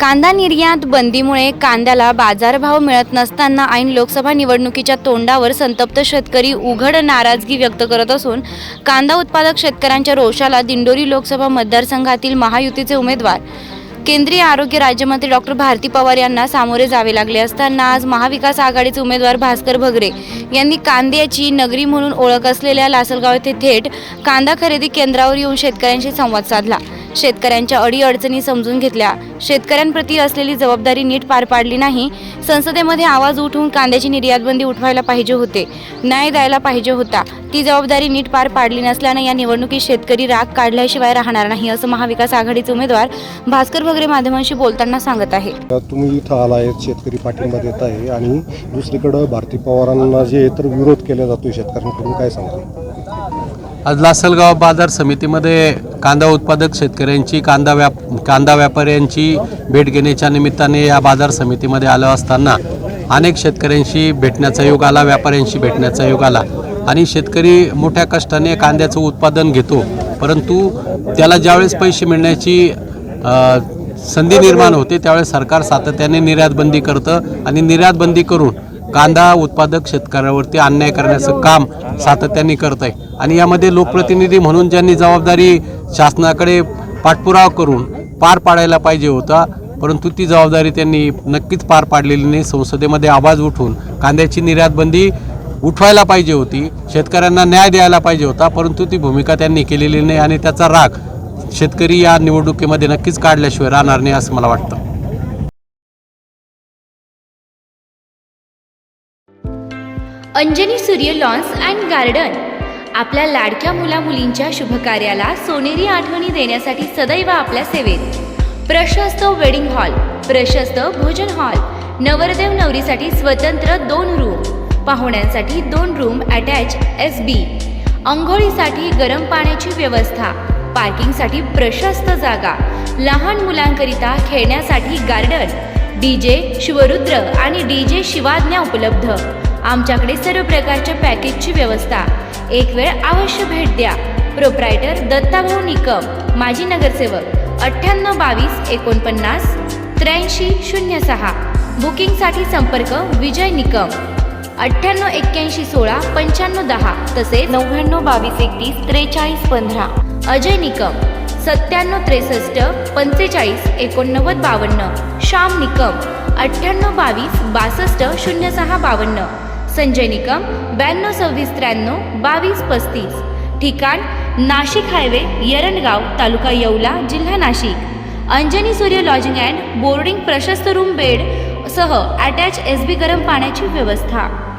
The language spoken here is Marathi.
कांदा निर्यात बंदीमुळे कांद्याला बाजारभाव मिळत नसताना ऐन लोकसभा निवडणुकीच्या तोंडावर संतप्त शेतकरी उघड नाराजगी व्यक्त करत असून कांदा उत्पादक शेतकऱ्यांच्या रोषाला दिंडोरी लोकसभा मतदारसंघातील महायुतीचे उमेदवार. केंद्रीय आरोग्य राज्यमंत्री डॉक्टर भारती पवार यांना सामोरे जावे लागले असताना आज महाविकास आघाडीचे उमेदवार भास्कर भगरे यांनी कांद्याची नगरी म्हणून ओळख असलेल्या लासलगाव येथे थेट कांदा खरेदी केंद्रावर येऊन शेतकऱ्यांशी संवाद साधला. शेतकऱ्यांच्या अडीअडचणी समजून घेतल्या. शेतकऱ्यांप्रती असलेली जबाबदारी नीट पार पाडली नाही संसदेमध्ये आवाज उठवून कांद्याची निर्यात बंदी उठवायला पाहिजे होते न्याय द्यायला पाहिजे होता. ती जबाबदारी नीट पार पाडली नसल्यानं या निवडणुकीत शेतकरी राग काढल्याशिवाय राहणार नाही असं महाविकास आघाडीचे उमेदवार भास्कर भगरे माध्यमांशी बोलताना सांगत आहे. तुम्ही इथं आला आहेत शेतकरी पाठिंबा देत आहे आणि दुसरीकडं भारती पवारांना जे तर विरोध केला जातो शेतकऱ्यांकडून काय सांगतो आज लासलगाव बाजार समितीमध्ये कांदा उत्पादक शेतकऱ्यांची कांदा व्याप कांदा व्यापाऱ्यांची भेट घेण्याच्या निमित्ताने या बाजार समितीमध्ये आलो असताना अनेक शेतकऱ्यांशी भेटण्याचा योग आला व्यापाऱ्यांशी भेटण्याचा योग आला. आणि शेतकरी मोठ्या कष्टाने कांद्याचं उत्पादन घेतो परंतु त्याला ज्यावेळेस पैसे मिळण्याची संधी निर्माण होते त्यावेळेस सरकार सातत्याने निर्यातबंदी करतं आणि निर्यातबंदी करून कांदा उत्पादक शेतकऱ्यावरती अन्याय करण्याचं काम सातत्याने करत आहे आणि यामध्ये लोकप्रतिनिधी म्हणून ज्यांनी जबाबदारी शासनाकडे पाठपुरावा करून पार पाडायला पाहिजे होता परंतु ती जबाबदारी त्यांनी नक्कीच पार पाडलेली नाही. संसदेमध्ये आवाज उठून कांद्याची निर्यातबंदी उठवायला पाहिजे होती शेतकऱ्यांना न्याय द्यायला पाहिजे होता परंतु ती भूमिका त्यांनी केलेली नाही आणि त्याचा राग शेतकरी या निवडणुकीमध्ये नक्कीच काढल्याशिवाय राहणार नाही असं मला वाटतं. अंजनी सूर्य लॉन्स अँड गार्डन. आपल्या लाडक्या मुलामुलींच्या शुभकार्याला सोनेरी आठवणी देण्यासाठी सदैव आपल्या सेवेत. प्रशस्त वेडिंग हॉल प्रशस्त भोजन हॉल नवरदेव नवरीसाठी स्वतंत्र दोन रूम पाहुण्यांसाठी दोन रूम अटॅच एस बी अंघोळीसाठी गरम पाण्याची व्यवस्था पार्किंगसाठी प्रशस्त जागा लहान मुलांकरिता खेळण्यासाठी गार्डन डी जे शिवरुद्र आणि डी जे शिवाज्ञा उपलब्ध. आमच्याकडे सर्व प्रकारच्या पॅकेजची व्यवस्था. एक वेळ अवश्य भेट द्या. प्रोप्रायटर दत्ताभाऊ निकम माजी नगरसेवक अठ्ठ्याण्णव बावीस एकोणपन्नास त्र्याऐंशी शून्य सहा. बुकिंगसाठी संपर्क विजय निकम. अठ्ठ्याण्णव एक्क्याऐंशी सोळा पंच्याण्णव दहा तसेच नव्याण्णव बावीस एकतीस त्रेचाळीस पंधरा. अजय निकम सत्त्याण्णव त्रेसष्ट पंचेचाळीस एकोणनव्वद बावन्न. श्याम निकम अठ्ठ्याण्णव बावीस बासष्ट शून्य सहा बावन्न. संजय निकम ब्याण्णव सव्वीस त्र्याण्णव बावीस पस्तीस. ठिकाण नाशिक हायवे यरणगाव तालुका येवला जिल्हा Nashik. Anjani Surya lodging and boarding प्रशस्त रूम बेड सह अटॅच एस बी गरम पाण्याची व्यवस्था.